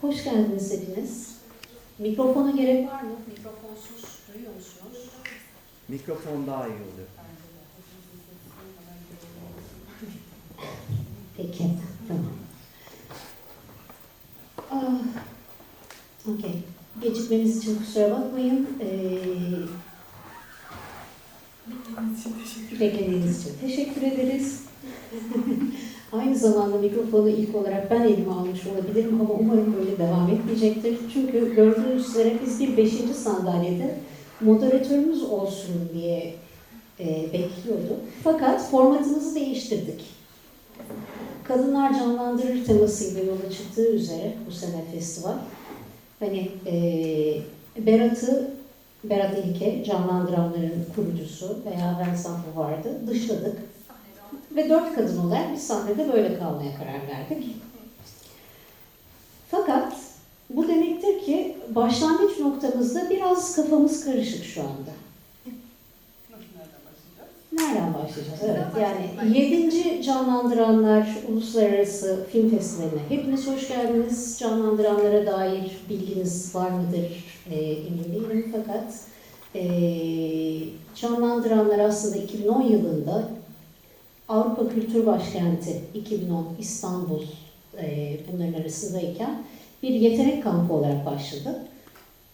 hoş geldiniz hepiniz. Mikrofona gerek var mı? Mikrofonsuz duyuyor musunuz? Mikrofon daha iyi oluyor. Peki, tamam. Ah, Okey. Gecikmemiz için kusura bakmayın. Ee, beklediğiniz için teşekkür ederiz. Zamanda mikrofonu ilk olarak ben elime almış olabilirim ama umarım böyle devam etmeyecektir. Çünkü gördüğünüz üzere biz bir beşinci sandalyede moderatörümüz olsun diye e, bekliyorduk. Fakat formatımızı değiştirdik. Kadınlar Canlandırır temasıyla yola çıktığı üzere bu sene festival. Hani e, Berat'ı, Berat İlke, canlandıranların kurucusu veya Vincent vardı, dışladık. Ve dört kadın olarak biz sahnede böyle kalmaya karar verdik. Fakat bu demektir ki başlangıç noktamızda biraz kafamız karışık şu anda. Nereden başlayacağız? Evet, yani 7. Canlandıranlar Uluslararası Film Festivali'ne hepiniz hoş geldiniz. Canlandıranlara dair bilginiz var mıdır e, emin değilim fakat e, Canlandıranlar aslında 2010 yılında Avrupa Kültür Başkenti 2010 İstanbul e, bunların arasındayken bir yetenek kampı olarak başladı.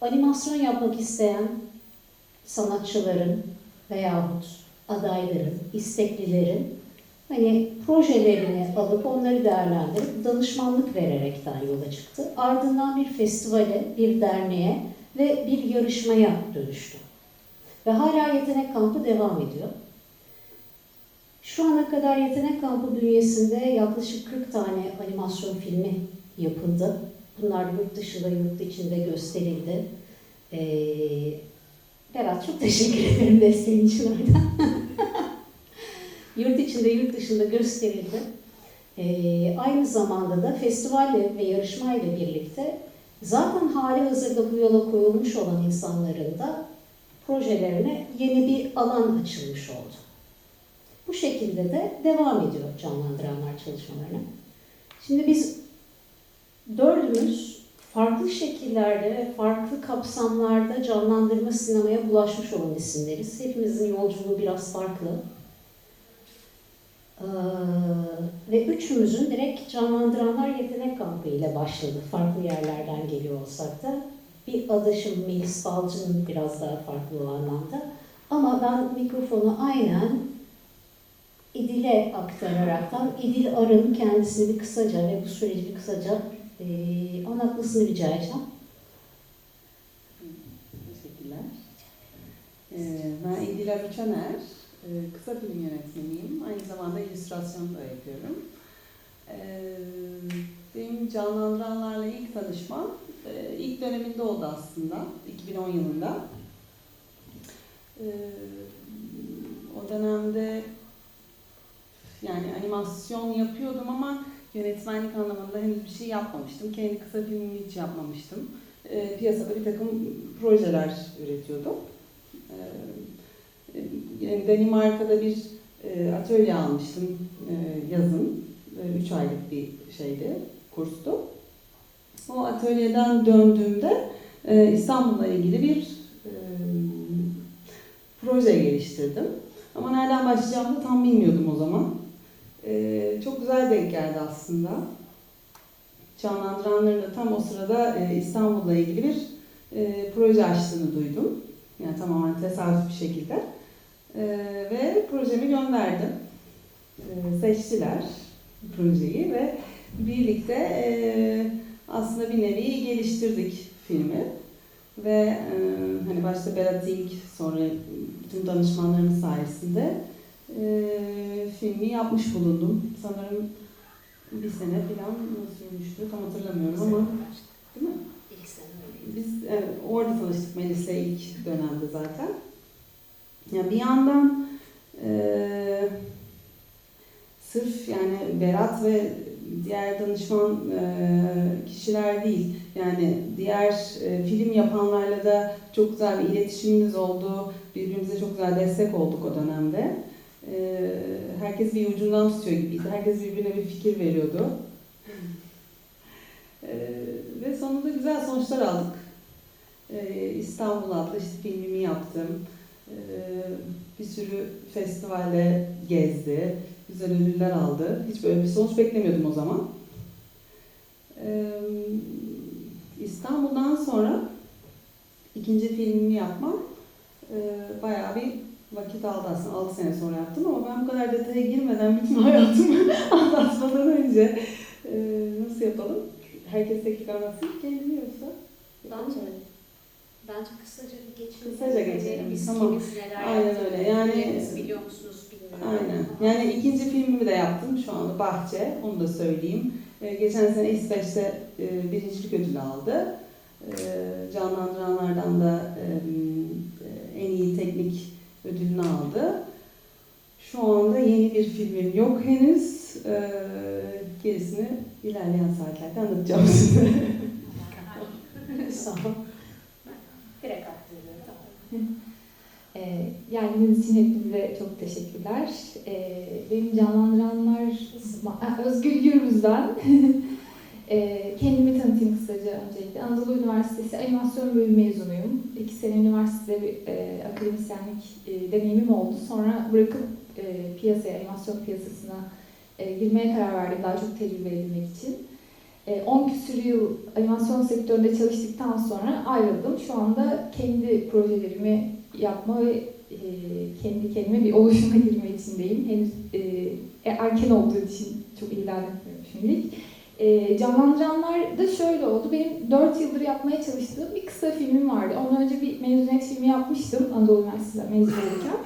Animasyon yapmak isteyen sanatçıların veyahut adayların, isteklilerin hani projelerini alıp onları değerlendirip danışmanlık vererekten yola çıktı. Ardından bir festivale, bir derneğe ve bir yarışmaya dönüştü. Ve hala yetenek kampı devam ediyor. Şu ana kadar yetenek kampı bünyesinde yaklaşık 40 tane animasyon filmi yapıldı. Bunlar yurt dışında, yurt içinde gösterildi. Ee, Berat çok teşekkür ederim desteğin için orada. yurt içinde, yurt dışında gösterildi. Ee, aynı zamanda da festivalle ve yarışmayla birlikte zaten hali hazırda bu yola koyulmuş olan insanların da projelerine yeni bir alan açılmış oldu. Bu şekilde de devam ediyor canlandıranlar çalışmalarına. Şimdi biz dördümüz farklı şekillerde ve farklı kapsamlarda canlandırma sinemaya bulaşmış olan isimleriz. Hepimizin yolculuğu biraz farklı. Ee, ve üçümüzün direkt canlandıranlar yetenek kampı ile başladı. Farklı yerlerden geliyor olsak da. Bir adaşım Melis Balcı'nın biraz daha farklı o anlamda. Ama ben mikrofonu aynen İdil'e aktararaktan İdil Arın kendisini bir kısaca ve bu süreci bir kısaca e, anlatmasını rica edeceğim. Teşekkürler. Ee, ben İdil Arıçaner, ee, kısa film yönetmeniyim. Aynı zamanda illüstrasyon da yapıyorum. Ee, benim canlandıranlarla ilk tanışmam e, ilk döneminde oldu aslında, 2010 yılında. Ee, o dönemde yani animasyon yapıyordum ama yönetmenlik anlamında henüz bir şey yapmamıştım. Kendi kısa filmimi hiç yapmamıştım. E, piyasada bir takım projeler üretiyordum. E, yani Danimarka'da bir e, atölye almıştım e, yazın. E, üç aylık bir şeydi, kurstu. O atölyeden döndüğümde e, İstanbul'la ilgili bir e, proje geliştirdim. Ama nereden başlayacağımı tam bilmiyordum o zaman. Ee, çok güzel denk geldi aslında. Canlandıranların da tam o sırada e, İstanbul'la ilgili bir e, proje açtığını duydum. Yani tamamen tesadüf bir şekilde. E, ve projemi gönderdim. E, seçtiler projeyi ve birlikte e, aslında bir nevi geliştirdik filmi. Ve e, hani başta Berat İlk, sonra bütün danışmanlarımız sayesinde e, filmi yapmış bulundum. Sanırım bir sene falan sürmüştü. Tam hatırlamıyorum ama değil mi? İlk sene. Biz evet, orada tanıştık Melis'le ilk dönemde zaten. Ya bir yandan e, sırf yani Berat ve diğer danışman e, kişiler değil. Yani diğer e, film yapanlarla da çok güzel bir iletişimimiz oldu. Birbirimize çok güzel destek olduk o dönemde. E, herkes bir ucundan tutuyor gibiydi. Herkes birbirine bir fikir veriyordu. Ee, ve sonunda güzel sonuçlar aldık. Ee, İstanbul adlı işte filmimi yaptım. Ee, bir sürü festivale gezdi. Güzel ödüller aldı. Hiç böyle bir sonuç beklemiyordum o zaman. Ee, İstanbul'dan sonra ikinci filmimi yapmam e, bayağı bir vakit aldı aslında. 6 sene sonra yaptım ama ben bu kadar detaya girmeden bütün hayatımı anlatmadan önce e, nasıl yapalım? Herkes tekrar anlatsın kendini yoksa. Bence, bence kısaca bir geçelim. Kısaca geçelim, Biz tamam. kimiz, neler Aynen öyle, yani- biliyor musunuz bilmiyorum. Aynen. Yani ikinci filmimi de yaptım şu anda Bahçe. Onu da söyleyeyim. E, geçen sene İsveç'te e, birincilik ödülü aldı. E, canlandıranlardan da e, e, en iyi teknik ödülünü aldı. Şu anda yeni bir filmim yok henüz. E, gerisini ilerleyen saatlerde anlatacağım size. Sağ ol. Direkt aktarıyorum. Ee, geldiğiniz için hepinize çok teşekkürler. Ee, benim canlandıranlar Ha, Özgür Ee, kendimi tanıtayım kısaca öncelikle. Anadolu Üniversitesi Animasyon Bölümü mezunuyum. İki sene üniversitede bir e, akademisyenlik e, deneyimim oldu. Sonra bırakıp e, piyasaya, animasyon piyasasına e, girmeye karar verdim daha çok tecrübe edinmek için. E, 10 küsur yıl animasyon sektöründe çalıştıktan sonra ayrıldım. Şu anda kendi projelerimi yapma ve e, kendi kendime bir oluşuma girme içindeyim. Henüz e, erken olduğu için çok ilerletmiyorum şimdilik. E, canlandıranlar da şöyle oldu. Benim 4 yıldır yapmaya çalıştığım bir kısa filmim vardı. Ondan önce bir mezuniyet filmi yapmıştım Anadolu Üniversitesi'nde mezun olurken.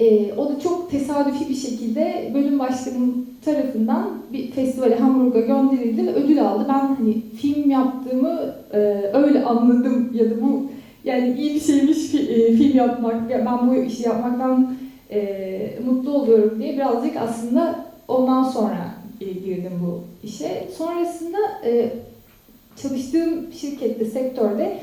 E, o da çok tesadüfi bir şekilde bölüm başkanım tarafından bir festivale Hamburg'a gönderildi ve ödül aldı. Ben hani film yaptığımı e, öyle anladım ya da bu yani iyi bir şeymiş fi- e, film yapmak, ya ben bu işi yapmaktan e, mutlu oluyorum diye birazcık aslında ondan sonra girdim bu işe. Sonrasında e, çalıştığım şirkette, sektörde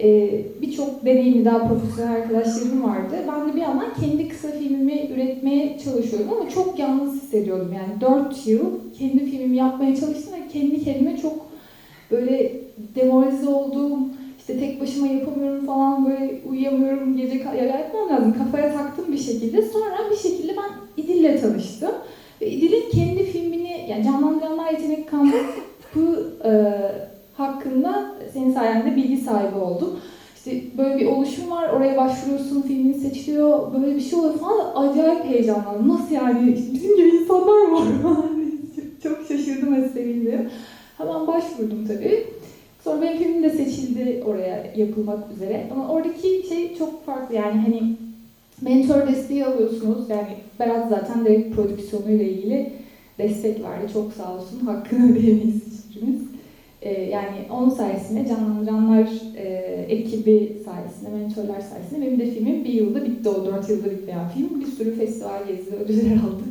e, birçok deneyimli daha profesyonel arkadaşlarım vardı. Ben de bir yandan kendi kısa filmimi üretmeye çalışıyordum ama çok yalnız hissediyordum. Yani 4 yıl kendi filmimi yapmaya çalıştım ve kendi kendime çok böyle demoralize oldum. İşte tek başıma yapamıyorum falan böyle uyuyamıyorum gece ka- ya yapmam lazım kafaya taktım bir şekilde. Sonra bir şekilde ben İdil'le tanıştım. Ve İdil'in kendi filmini yani canlandıranlar yetenek kampı e, hakkında senin sayende bilgi sahibi oldum. İşte böyle bir oluşum var, oraya başvuruyorsun, filmin seçiliyor, böyle bir şey oluyor falan. Acayip heyecanlandım. Nasıl yani? İşte Bizim gibi insanlar var. Çok şaşırdım ve sevindim. Hemen başvurdum tabii. Sonra benim filmim de seçildi oraya yapılmak üzere. Ama oradaki şey çok farklı yani hani mentor desteği alıyorsunuz. Yani Berat zaten direkt prodüksiyonuyla ilgili destek verdi. Çok sağ olsun. Hakkını ödeyemeyiz hiçbirimiz. Ee, yani onun sayesinde canlandıranlar e, ekibi sayesinde, mentorlar sayesinde benim de filmim bir yılda bitti. O dört yılda bitmeyen film. Bir sürü festival gezdi, ödüller aldı.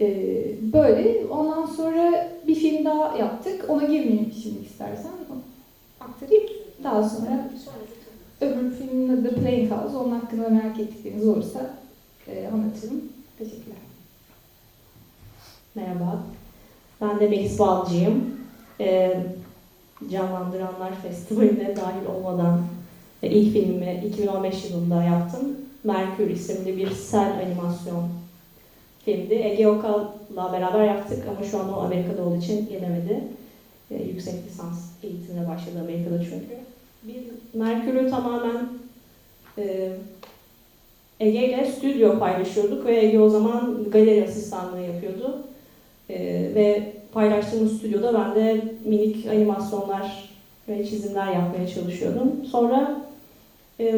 Ee, böyle. Ondan sonra bir film daha yaptık. Ona girmeyeyim şimdi istersen. Aktarayım. Daha sonra öbür filmin adı Playing House. Onun hakkında merak ettikleriniz olursa e, anlatırım. Teşekkürler. Merhaba, ben de Melis Balcıyım. Ee, Canlandıranlar Festivali'ne dahil olmadan e, ilk filmimi 2015 yılında yaptım. Merkür isimli bir sel animasyon filmdi. Ege Okal'la beraber yaptık ama şu an o Amerika'da olduğu için gelemedi. Ee, yüksek lisans eğitimine başladı Amerika'da çünkü. Biz Merkür'ü tamamen e, Ege ile stüdyo paylaşıyorduk ve Ege o zaman galeri asistanlığı yapıyordu. Ee, ve paylaştığımız stüdyoda ben de minik animasyonlar ve çizimler yapmaya çalışıyordum. Sonra e,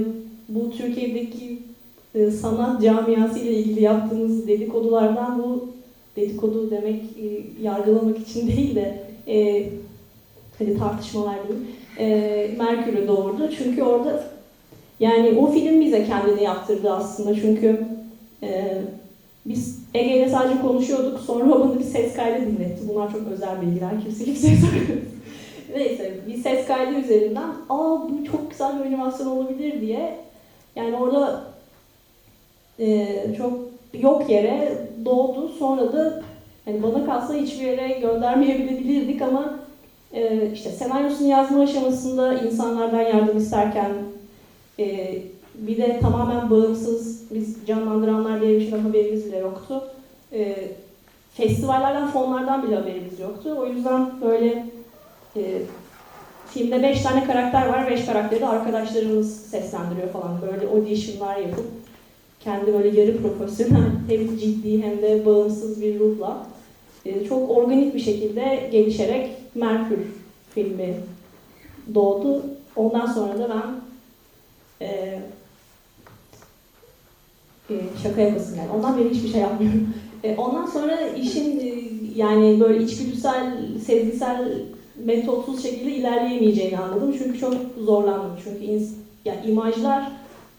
bu Türkiye'deki e, sanat camiası ile ilgili yaptığımız dedikodulardan bu dedikodu demek e, yargılamak için değil de e, hadi tartışmalar diyeyim. E, Merkür'ü doğurdu. Çünkü orada yani o film bize kendini yaptırdı aslında. Çünkü e, biz Ege sadece konuşuyorduk. Sonra o bana bir ses kaydı dinletti. Bunlar çok özel bilgiler. Kimse kimseye söylemiyor. Neyse bir ses kaydı üzerinden aa bu çok güzel bir animasyon olabilir diye yani orada e, çok yok yere doğdu. Sonra da hani bana kalsa hiçbir yere göndermeyebilirdik ama Ee, işte senaryosunu yazma aşamasında insanlardan yardım isterken e, bir de tamamen bağımsız, biz canlandıranlar diye bir şeyden haberimiz bile yoktu. Ee, festivallerden, fonlardan bile haberimiz yoktu. O yüzden böyle e, filmde beş tane karakter var, beş karakteri de arkadaşlarımız seslendiriyor falan. Böyle auditionlar yapıp kendi böyle yarı profesyonel, hem ciddi hem de bağımsız bir ruhla e, çok organik bir şekilde gelişerek Merkür filmi doğdu. Ondan sonra da ben e, e, şaka yapasın yani. Ondan beri hiçbir şey yapmıyorum. E, ondan sonra işin e, yani böyle içgüdüsel, sezgisel, metotsuz şekilde ilerleyemeyeceğini anladım. Çünkü çok zorlandım. Çünkü yani imajlar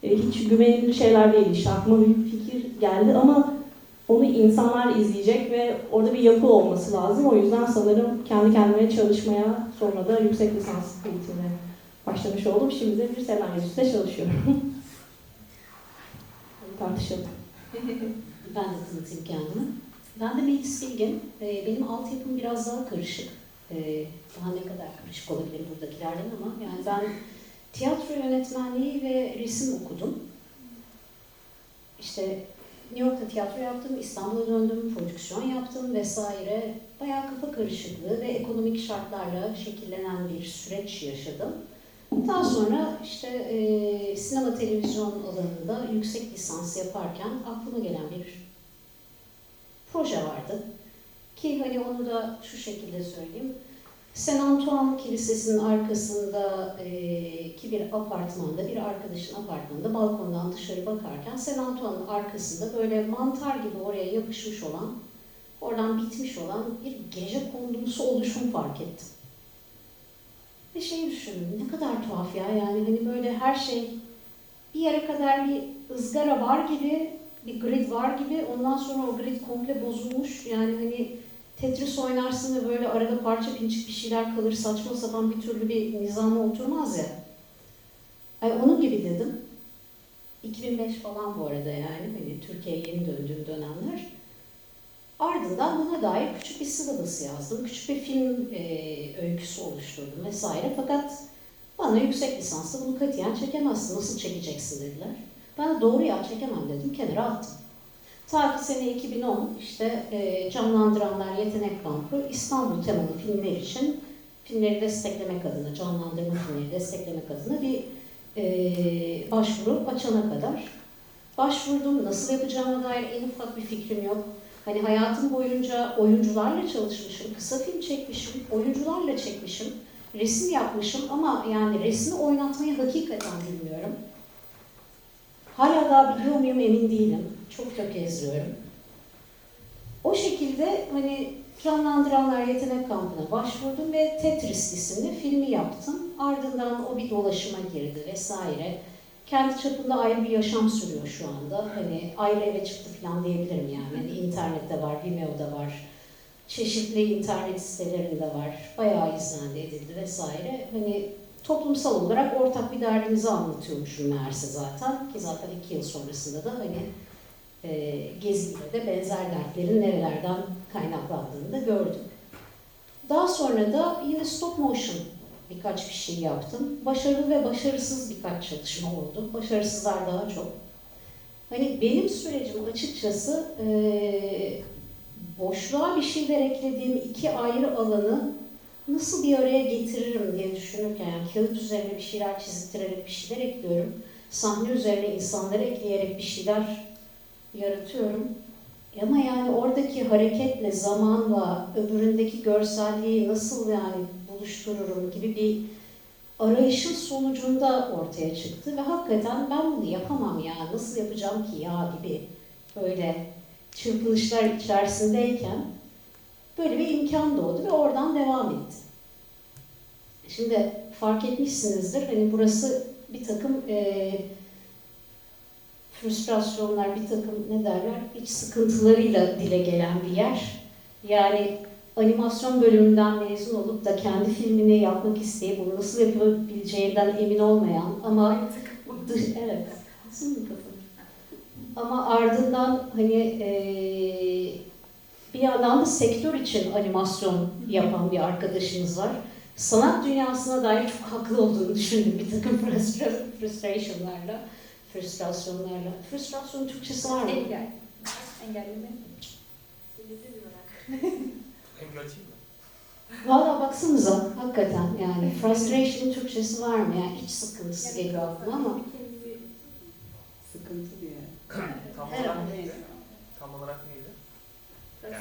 e, hiç güvenilir şeyler değil. İşte bir fikir geldi ama onu insanlar izleyecek ve orada bir yapı olması lazım. O yüzden sanırım kendi kendime çalışmaya sonra da yüksek lisans eğitimine başlamış oldum. Şimdi de bir senaryosunda çalışıyorum. Tartışalım. Ben de tanıtayım kendimi. Ben de Melis Bilgin. Ee, Benim altyapım biraz daha karışık. Ee, Daha ne kadar karışık olabilir buradakilerden ama yani ben tiyatro yönetmenliği ve resim okudum. İşte New York'ta tiyatro yaptım, İstanbul'a döndüm, prodüksiyon yaptım vesaire. Bayağı kafa karışıklığı ve ekonomik şartlarla şekillenen bir süreç yaşadım. Daha sonra işte e, sinema televizyon alanında yüksek lisans yaparken aklıma gelen bir proje vardı. Ki hani onu da şu şekilde söyleyeyim. Saint Antoine Kilisesi'nin arkasında e, ki bir apartmanda, bir arkadaşın apartmanında balkondan dışarı bakarken Saint Antoine'ın arkasında böyle mantar gibi oraya yapışmış olan, oradan bitmiş olan bir gece kondumsu oluşum fark ettim. Ve şeyi düşündüm, ne kadar tuhaf ya yani hani böyle her şey bir yere kadar bir ızgara var gibi, bir grid var gibi ondan sonra o grid komple bozulmuş yani hani Tetris oynarsın ve böyle arada parça pinçik bir şeyler kalır saçma sapan bir türlü bir nizama oturmaz ya. Ay onun gibi dedim. 2005 falan bu arada yani hani Türkiye'ye yeni döndüğüm dönemler. Ardından buna dair küçük bir syllabus yazdım. Küçük bir film e, öyküsü oluşturdum vesaire. Fakat bana yüksek lisansta bunu katiyen çekemezsin. Nasıl çekeceksin dediler. Ben doğru ya çekemem dedim. Kenara attım. Ta ki sene 2010 işte e, Canlandıranlar Yetenek Kampı İstanbul temalı filmler için filmleri desteklemek adına, canlandırma filmleri desteklemek adına bir e, başvuru açana kadar başvurdum. Nasıl yapacağıma dair en ufak bir fikrim yok. Hani hayatım boyunca oyuncularla çalışmışım, kısa film çekmişim, oyuncularla çekmişim, resim yapmışım ama yani resmi oynatmayı hakikaten bilmiyorum. Hala daha biliyor muyum emin değilim. Çok tökezliyorum. O şekilde hani Canlandıranlar Yetenek Kampı'na başvurdum ve Tetris isimli filmi yaptım. Ardından o bir dolaşıma girdi vesaire. Kendi çapında ayrı bir yaşam sürüyor şu anda. Hani ayrı eve çıktı falan diyebilirim yani. Hani internette var, Vimeo'da var. Çeşitli internet sitelerinde var. Bayağı izlendi, edildi vesaire. Hani toplumsal olarak ortak bir derdimizi anlatıyormuşum meğerse zaten. Ki zaten iki yıl sonrasında da hani e, Gezi'de de benzer dertlerin nerelerden kaynaklandığını da gördük. Daha sonra da yine stop motion birkaç bir şey yaptım. Başarılı ve başarısız birkaç çalışma oldu. Başarısızlar daha çok. Hani benim sürecim açıkçası e, boşluğa bir şeyler eklediğim iki ayrı alanı nasıl bir araya getiririm diye düşünürken yani kağıt üzerine bir şeyler çizdirerek bir şeyler ekliyorum. Sahne üzerine insanları ekleyerek bir şeyler yaratıyorum. Ama yani oradaki hareketle, zamanla, öbüründeki görselliği nasıl yani buluştururum gibi bir arayışın sonucunda ortaya çıktı ve hakikaten ben bunu yapamam ya, nasıl yapacağım ki ya gibi böyle çırpınışlar içerisindeyken böyle bir imkan doğdu ve oradan devam etti. Şimdi fark etmişsinizdir hani burası bir takım e, frustrasyonlar, bir takım ne derler, iç sıkıntılarıyla dile gelen bir yer. Yani animasyon bölümünden mezun olup da kendi filmini yapmak isteyip bunu nasıl yapabileceğinden emin olmayan ama evet? Ama ardından hani eee, bir yandan da sektör için animasyon yapan bir arkadaşımız var. sanat dünyasına dair çok haklı olduğunu düşündüm bir takım frustra frustrationlarla, frustrasyonlarla. Frustrasyonun Türkçesi var mı? Engel. Engelleme. Engel Valla baksanıza hakikaten yani frustration Türkçesi var mı? Yani iç sıkıntısı geliyor aklıma ama Sıkıntı diye. Tam olarak neydi? Tam olarak neydi?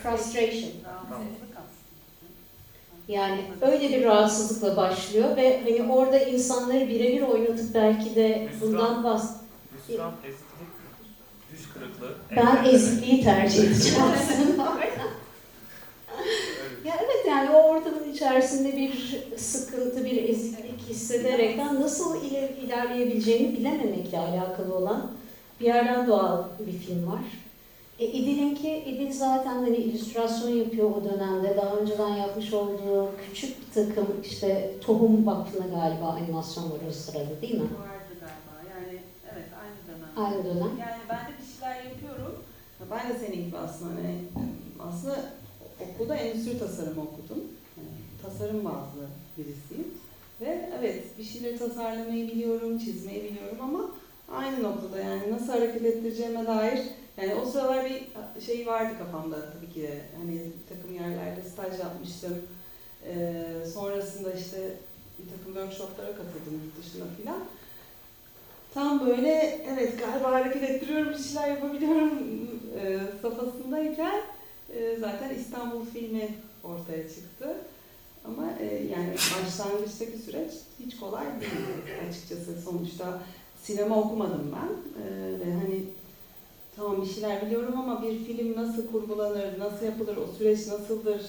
frustration. Yani öyle bir rahatsızlıkla başlıyor ve hani orada insanları birebir oynatıp belki de bundan bahs Hüsran, eziklik, düş kırıklığı. ben ezikliği tercih edeceğim aslında. Yani o ortamın içerisinde bir sıkıntı, bir eziklik hissederekten nasıl iler, ilerleyebileceğini bilememekle alakalı olan bir yerden doğal bir film var. E, İdil'inki, İdil zaten hani illüstrasyon yapıyor o dönemde. Daha önceden yapmış olduğu küçük bir takım işte Tohum Vakfı'na galiba animasyon var o sırada değil mi? Vardı galiba. Yani evet aynı dönem. Aynı dönem. Yani ben de bir şeyler yapıyorum. Ben de senin gibi aslında hani aslında okulda endüstri tasarımı okudum. Yani tasarım bazlı birisiyim. Ve evet bir şeyleri tasarlamayı biliyorum, çizmeyi biliyorum ama aynı noktada yani nasıl hareket ettireceğime dair yani o sıralar bir şey vardı kafamda tabii ki. Hani takım yerlerde staj yapmıştım. Ee, sonrasında işte bir takım workshoplara katıldım yurt dışında filan. Tam böyle evet galiba hareket ettiriyorum, bir şeyler yapabiliyorum e, safhasındayken e, zaten İstanbul filmi ortaya çıktı. Ama e, yani başlangıçtaki süreç hiç kolay değil açıkçası. Sonuçta sinema okumadım ben E, ve hani tamam bir şeyler biliyorum ama bir film nasıl kurgulanır, nasıl yapılır, o süreç nasıldır,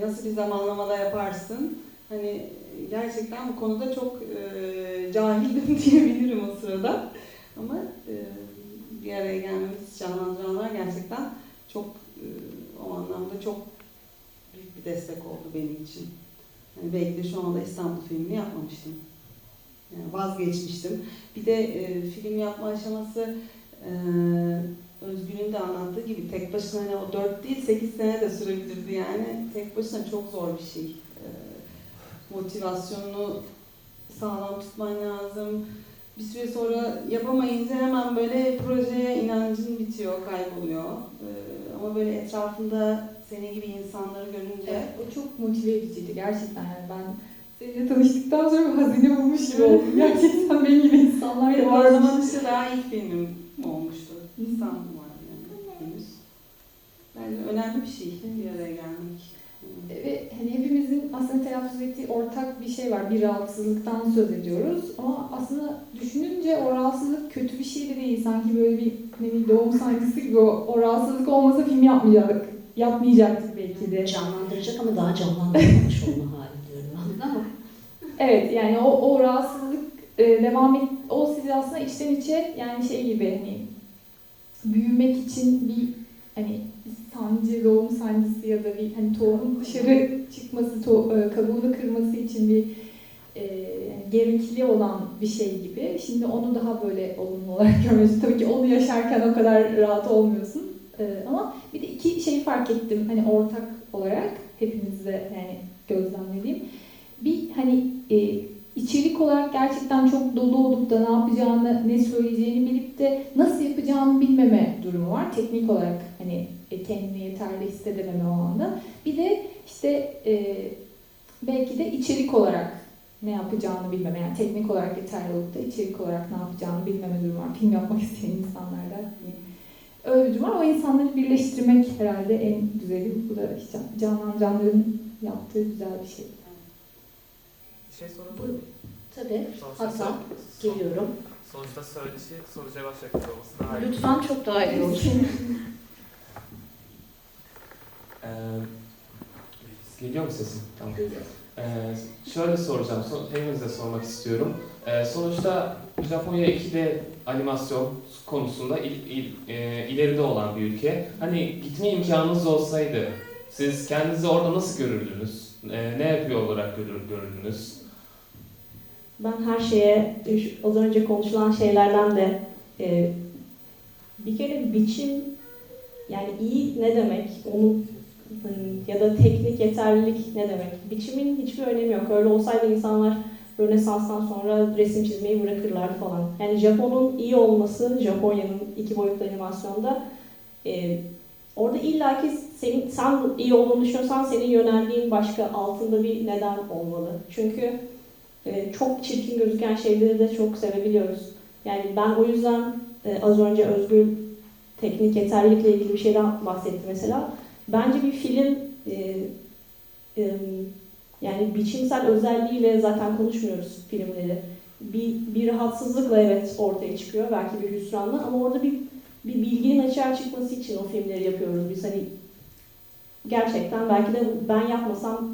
nasıl bir zamanlamada yaparsın? Hani gerçekten bu konuda çok cahildim diyebilirim o sırada. Ama bir araya gelmemiz, canlandıranlar gerçekten çok e, o anlamda çok büyük bir destek oldu benim için. Yani belki de şu anda İstanbul filmini yapmamıştım. Yani vazgeçmiştim. Bir de e, film yapma aşaması e, Özgür'ün de anlattığı gibi tek başına hani o 4 değil 8 sene de sürebilirdi yani. Tek başına çok zor bir şey. E, motivasyonunu sağlam tutman lazım. Bir süre sonra yapamayınca hemen böyle projeye inancın bitiyor, kayboluyor. Ee, ama böyle etrafında senin gibi insanları görünce Evet, o çok motive ediciydi gerçekten yani ben seninle tanıştıktan sonra bir hazine bulmuş gibi oldum. Gerçekten benim gibi insanlarla bu var. arada işte daha ilk filmim olmuştu. İstanbul var yani henüz. Bence önemli bir şey bir araya gelmek. Ve hani hepimizin aslında telaffuz ettiği ortak bir şey var. Bir rahatsızlıktan söz ediyoruz. Ama aslında düşününce o rahatsızlık kötü bir şey de değil. Sanki böyle bir bileyim, doğum sancısı gibi o, o rahatsızlık olmasa film yapmayacaktık. Yapmayacaktık belki de. Canlandıracak ama daha canlandırmamış olma hali diyorum ama. Evet yani o, o rahatsızlık e, devam et, o sizi aslında içten içe yani şey gibi hani büyümek için bir hani sancı, doğum sancısı ya da bir hani tohumun dışarı çıkması, to, e, kabuğunu kırması için bir e, yani gerekli olan bir şey gibi. Şimdi onu daha böyle olumlu olarak görmüyorsun. Tabii ki onu yaşarken o kadar rahat olmuyorsun. E, ama bir de iki şeyi fark ettim hani ortak olarak hepimizde yani gözlemlediğim. Bir hani e, içerik olarak gerçekten çok dolu olup da ne yapacağını, ne söyleyeceğini bilip de nasıl yapacağını bilmeme durumu var. Teknik olarak hani e, kendini yeterli hissedememe o anda. Bir de işte e, belki de içerik olarak ne yapacağını bilmeme. Yani teknik olarak yeterli olup da içerik olarak ne yapacağını bilmeme durumu var. Film yapmak isteyen insanlarda. Hani öyle bir durum var. O insanları birleştirmek herhalde en güzeli. Bu da işte canlandıranların yaptığı güzel bir şey. Bir şey sorabilir miyim? Tabii. Sonuçta son- geliyorum. Sonuçta söyleşi soru cevap şeklinde olması daha iyi. Lütfen çok daha iyi olur. Ee, geliyor mu sesim? Tamam. Ee, şöyle soracağım, son, hepinize sormak istiyorum. Ee, sonuçta Japonya 2D animasyon konusunda il, il, e, ileride olan bir ülke. Hani gitme imkanınız olsaydı siz kendinizi orada nasıl görürdünüz? Ee, ne yapıyor olarak görür, görürdünüz? Ben her şeye, az önce konuşulan şeylerden de e, bir kere biçim, yani iyi ne demek onu ya da teknik yeterlilik ne demek? Biçimin hiçbir önemi yok. Öyle olsaydı insanlar Rönesans'tan sonra resim çizmeyi bırakırlardı falan. Yani Japon'un iyi olması, Japonya'nın iki boyutlu animasyonda e, orada illaki senin, sen iyi olduğunu düşünüyorsan senin yöneldiğin başka altında bir neden olmalı. Çünkü e, çok çirkin gözüken şeyleri de çok sevebiliyoruz. Yani ben o yüzden e, az önce Özgür teknik yeterlilikle ilgili bir şeyden bahsetti mesela. Bence bir film e, e, yani biçimsel özelliğiyle zaten konuşmuyoruz filmleri. Bir, bir rahatsızlıkla evet ortaya çıkıyor belki bir hüsranla ama orada bir bir bilginin açığa çıkması için o filmleri yapıyoruz biz hani gerçekten belki de ben yapmasam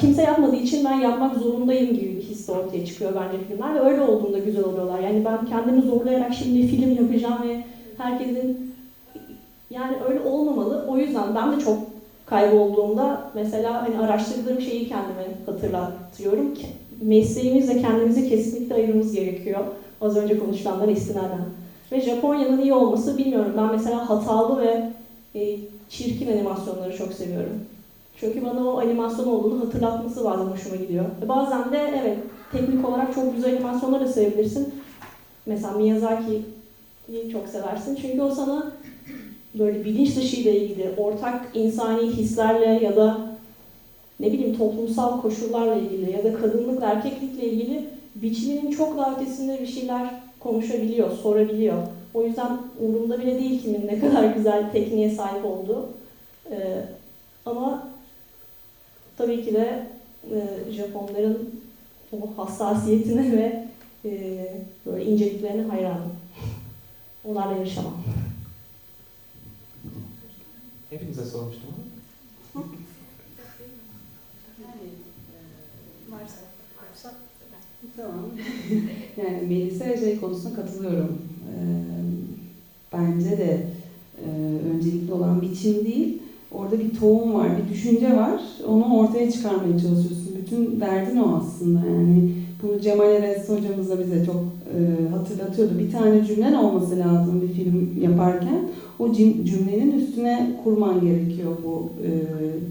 kimse yapmadığı için ben yapmak zorundayım gibi bir his ortaya çıkıyor bence filmler ve öyle olduğunda güzel oluyorlar. Yani ben kendimi zorlayarak şimdi film yapacağım ve herkesin yani öyle olmamalı. O yüzden ben de çok kaybolduğumda mesela hani araştırdığım şeyi kendime hatırlatıyorum. ki Mesleğimizle kendimizi kesinlikle ayırmamız gerekiyor. Az önce konuşulanlara istinaden. Ve Japonya'nın iyi olması bilmiyorum. Ben mesela hatalı ve e, çirkin animasyonları çok seviyorum. Çünkü bana o animasyon olduğunu hatırlatması bazen hoşuma gidiyor. Ve bazen de evet teknik olarak çok güzel animasyonlar da sevebilirsin. Mesela Miyazaki'yi çok seversin. Çünkü o sana böyle bilinç dışı ile ilgili ortak insani hislerle ya da ne bileyim toplumsal koşullarla ilgili ya da kadınlıkla erkeklikle ilgili biçiminin çok daha ötesinde bir şeyler konuşabiliyor, sorabiliyor. O yüzden umurumda bile değil kimin ne kadar güzel tekniğe sahip olduğu. Ee, ama tabii ki de e, Japonların o hassasiyetine ve e, böyle inceliklerine hayranım. Onlarla yaşamam. Hepinize sormuştum ama. Tamam. yani Melisa şey konusunda katılıyorum. Ee, bence de e, öncelikli olan biçim değil. Orada bir tohum var, bir düşünce var. Onu ortaya çıkarmaya çalışıyorsun. Bütün derdin o aslında yani. Bunu Cemal Eres hocamız da bize çok e, hatırlatıyordu. Bir tane cümlen olması lazım bir film yaparken. O cümlenin üstüne kurman gerekiyor bu e,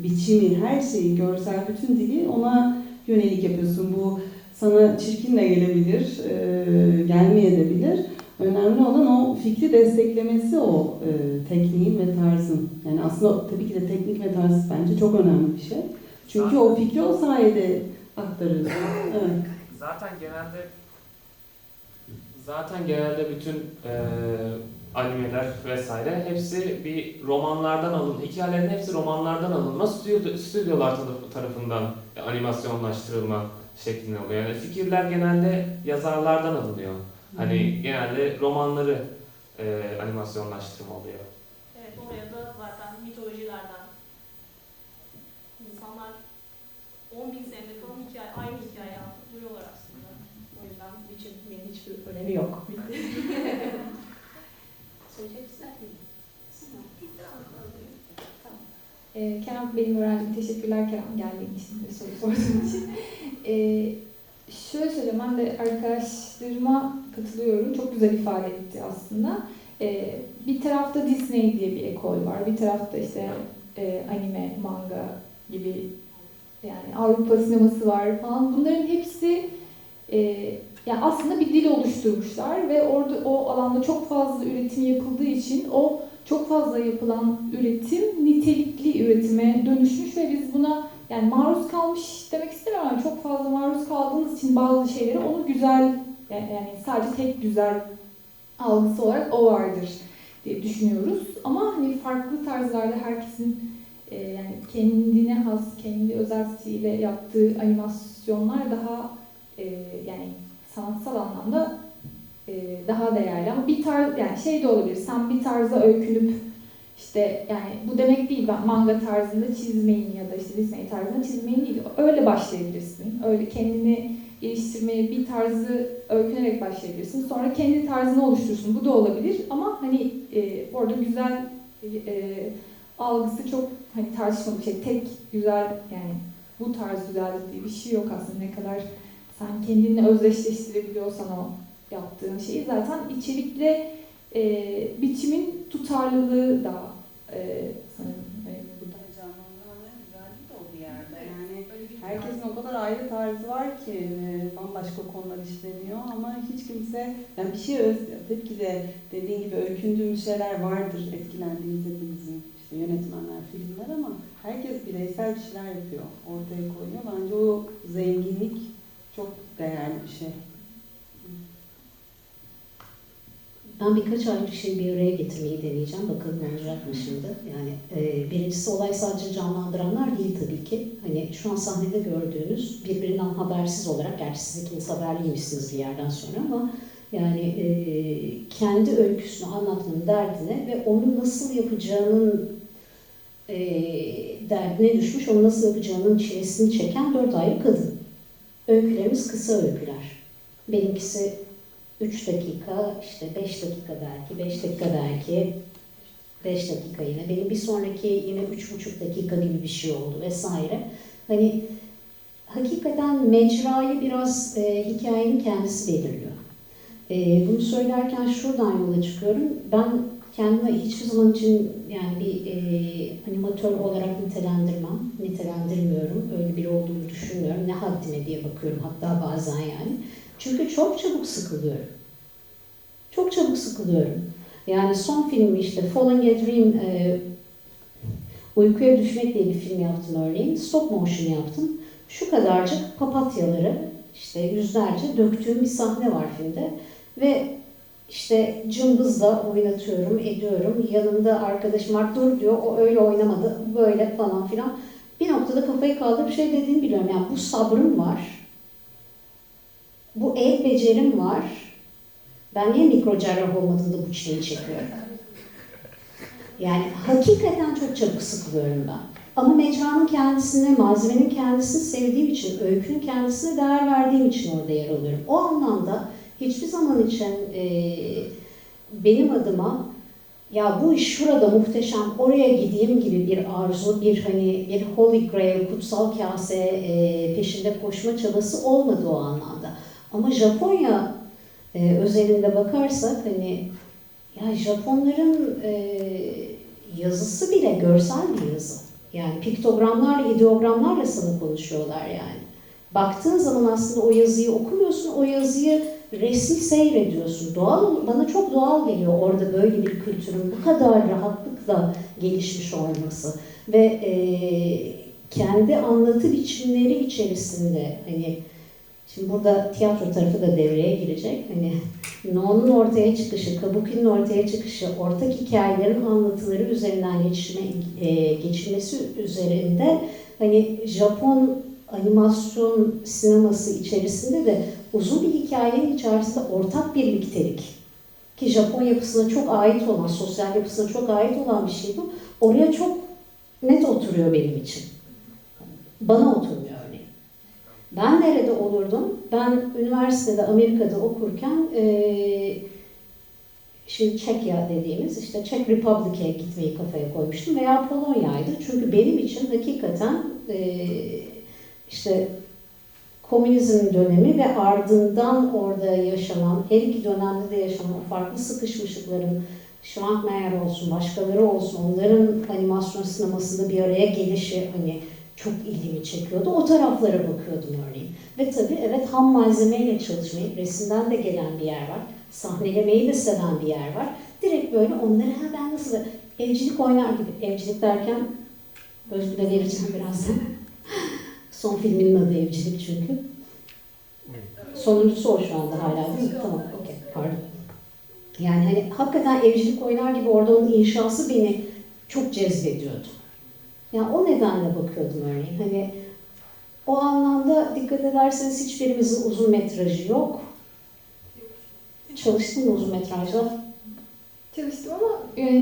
biçimi, her şeyi, görsel bütün dili ona yönelik yapıyorsun. Bu sana çirkin de gelebilir, e, gelmeyebilir. Önemli olan o fikri desteklemesi o e, tekniğin ve tarzın. Yani aslında tabii ki de teknik ve tarz bence çok önemli bir şey. Çünkü o fikri o sayede aktarıyorsun. Evet. Zaten genelde Zaten genelde bütün e, animeler vesaire hepsi bir romanlardan alın, hikayelerin hepsi romanlardan alınma, stüdyo, stüdyolar taraf- tarafından animasyonlaştırılma şeklinde oluyor. Yani fikirler genelde yazarlardan alınıyor. Hani genelde romanları e, animasyonlaştırma oluyor. Evet oraya da zaten mitolojilerden insanlar 10 bin senedir falan hikaye, aynı hikaye anlatıyorlar aslında. O yüzden biçimin önemi yok. Ee, Kerem benim öğrencim. Teşekkürler Kerem geldiğin için ve soru sorduğun için. Ee, şöyle söyleyeyim ben de arkadaşlarıma katılıyorum. Çok güzel ifade etti aslında. Ee, bir tarafta Disney diye bir ekol var. Bir tarafta işte e, anime, manga gibi yani Avrupa sineması var falan. Bunların hepsi e, yani aslında bir dil oluşturmuşlar ve orada o alanda çok fazla üretim yapıldığı için o çok fazla yapılan üretim nitelikli üretime dönüşmüş ve biz buna yani maruz kalmış demek istemiyorum ama çok fazla maruz kaldığımız için bazı şeyleri onu güzel yani yani sadece tek güzel algısı olarak o vardır diye düşünüyoruz. Ama hani farklı tarzlarda herkesin e, yani kendine has, kendi özel stiliyle yaptığı animasyonlar daha e, yani sanatsal anlamda e, daha değerli. Ama bir tarz yani şey de olabilir sen bir tarza öykünüp işte yani bu demek değil ben manga tarzında çizmeyin ya da işte Disney tarzında çizmeyin değil. Öyle başlayabilirsin. Öyle kendini geliştirmeye bir tarzı öykünerek başlayabilirsin. Sonra kendi tarzını oluşturursun. Bu da olabilir ama hani e, orada güzel e, algısı çok hani tartışmalı bir şey. Tek güzel yani bu tarz güzellik diye bir şey yok aslında. Ne kadar sen kendinle özdeşleştirebiliyorsan o yaptığın şeyi zaten içerikle e, biçimin tutarlılığı da e, sanırım e, herkesin o kadar ayrı tarzı var ki e, bambaşka konular işleniyor ama hiç kimse yani bir şey öz, tabii ki de dediğin gibi öykündüğümüz şeyler vardır etkilendiğimiz hepimizin işte yönetmenler, filmler ama herkes bireysel bir şeyler yapıyor, ortaya koyuyor. Bence o zenginlik çok değerli bir şey. Ben birkaç ayrı şeyi bir araya getirmeyi deneyeceğim. Bakalım olacak mı şimdi? Yani e, birincisi olay sadece canlandıranlar değil tabii ki. Hani şu an sahnede gördüğünüz birbirinden habersiz olarak, gerçi siz ikiniz haberliymişsiniz bir yerden sonra ama yani e, kendi öyküsünü anlatmanın derdine ve onu nasıl yapacağının e, derdine düşmüş, onu nasıl yapacağının çilesini çeken dört ayrı kadın. Öykülerimiz kısa öyküler. Benimkisi 3 dakika, işte 5 dakika belki, 5 dakika belki, 5 dakika yine. Benim bir sonraki yine 3,5 dakika gibi bir şey oldu vesaire. Hani hakikaten mecrayı biraz e, hikayenin kendisi belirliyor. E, bunu söylerken şuradan yola çıkıyorum. Ben kendime hiçbir zaman için yani bir e, animatör olarak nitelendirmem, nitelendirmiyorum. Öyle biri olduğunu düşünmüyorum. Ne haddime diye bakıyorum hatta bazen yani. Çünkü çok çabuk sıkılıyorum. Çok çabuk sıkılıyorum. Yani son filmi işte Falling a Dream, e, Uykuya Düşmek diye bir film yaptım örneğin. Stop motion yaptım. Şu kadarcık papatyaları işte yüzlerce döktüğüm bir sahne var filmde. Ve işte cımbızla oynatıyorum, ediyorum. Yanımda arkadaşım var dur diyor, o öyle oynamadı, böyle falan filan. Bir noktada kafayı kaldırıp şey dediğimi biliyorum. Yani bu sabrım var bu el becerim var. Ben niye mikro cerrah olmadığında bu çileyi çekiyorum? Yani hakikaten çok çabuk sıkılıyorum ben. Ama mecranın kendisine, malzemenin kendisini sevdiğim için, öykünün kendisine değer verdiğim için orada yer alıyorum. O anlamda hiçbir zaman için e, benim adıma ya bu iş şurada muhteşem, oraya gideyim gibi bir arzu, bir hani bir holy grail, kutsal kase e, peşinde koşma çabası olmadı o anlamda. Ama Japonya e, özelinde bakarsak hani ya Japonların e, yazısı bile görsel bir yazı. Yani piktogramlarla, ideogramlarla sana konuşuyorlar yani. Baktığın zaman aslında o yazıyı okumuyorsun, o yazıyı resmi seyrediyorsun. Doğal, bana çok doğal geliyor orada böyle bir kültürün bu kadar rahatlıkla gelişmiş olması. Ve e, kendi anlatı biçimleri içerisinde hani Şimdi burada tiyatro tarafı da devreye girecek. Hani No'nun ortaya çıkışı, Kabuki'nin ortaya çıkışı, ortak hikayelerin anlatıları üzerinden geçirme, e, geçilmesi üzerinde hani Japon animasyon sineması içerisinde de uzun bir hikayenin içerisinde ortak birliktelik ki Japon yapısına çok ait olan, sosyal yapısına çok ait olan bir şey bu. Oraya çok net oturuyor benim için. Bana oturmuyor örneğin. Ben nerede olurdum? Ben üniversitede Amerika'da okurken eee şimdi Çekya dediğimiz işte Czech Republic'e gitmeyi kafaya koymuştum veya Polonya'ydı. Çünkü benim için hakikaten eee, işte komünizm dönemi ve ardından orada yaşanan, her iki dönemde de yaşanan farklı sıkışmışlıkların Schwankmayer olsun, başkaları olsun, onların animasyon sinemasında bir araya gelişi hani çok ilgimi çekiyordu. O taraflara bakıyordum örneğin. Ve tabii evet ham malzemeyle çalışmayı, resimden de gelen bir yer var. Sahnelemeyi de seven bir yer var. Direkt böyle onları ha ben nasıl evcilik oynar gibi. Evcilik derken Özgür'e vereceğim birazdan. Son filminin adı Evcilik çünkü. Sonuncusu o şu anda hala değil mi? Tamam, okey, pardon. Yani hani hakikaten evcilik oynar gibi orada onun inşası beni çok cezbediyordu. Yani o nedenle bakıyordum örneğin. Hani o anlamda dikkat ederseniz hiçbirimizin uzun metrajı yok. Çalıştın mı uzun metrajla? Çalıştım ama yönetmenim